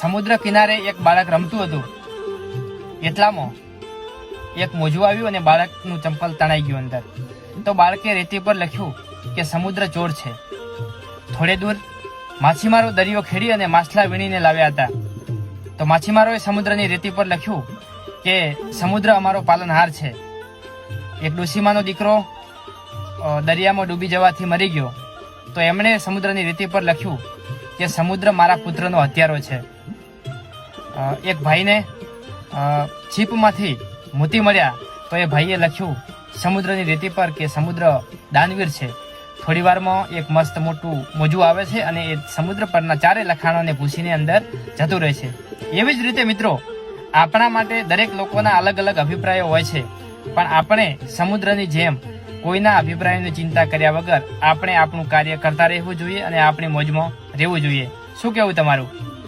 સમુદ્ર કિનારે એક બાળક રમતું હતું. એટલામાં એક મોજું આવ્યું અને બાળકનું ચંપલ તણાઈ ગયું અંદર. તો બાળકે રેતી પર લખ્યું કે સમુદ્ર ચોર છે. થોડે દૂર માછીમારો દરિયો ખેડી અને માછલા વીણીને લાવ્યા હતા. તો માછીમારોએ સમુદ્રની રેતી પર લખ્યું કે સમુદ્ર અમારો પાલનહાર છે. એક ડોશીમાનો દીકરો દરિયામાં ડૂબી જવાથી મરી ગયો. તો એમણે સમુદ્રની રેતી પર લખ્યું કે સમુદ્ર મારા પુત્રનો હત્યારો છે. એક ભાઈને છીપમાંથી મોતી મળ્યા તો એ ભાઈએ લખ્યું, સમુદ્રની રેતી પર કે સમુદ્ર દાનવીર છે. થોડી વારમાં એક મસ્ત મોટું મોજું આવે છે અને એ સમુદ્ર પરના ચારે લખાણોને ભૂસીને અંદર જતું રહે છે. એવી જ રીતે મિત્રો, આપણા માટે દરેક લોકોના અલગ અલગ અભિપ્રાયો હોય છે. પણ આપણે સમુદ્રની જેમ કોઈના અભિપ્રાયોની ચિંતા કર્યા વગર આપણે આપણું કાર્ય કરતા રહેવું જોઈએ અને આપણી મોજમાં રહેવું જોઈએ. શું કહેવું તમારું?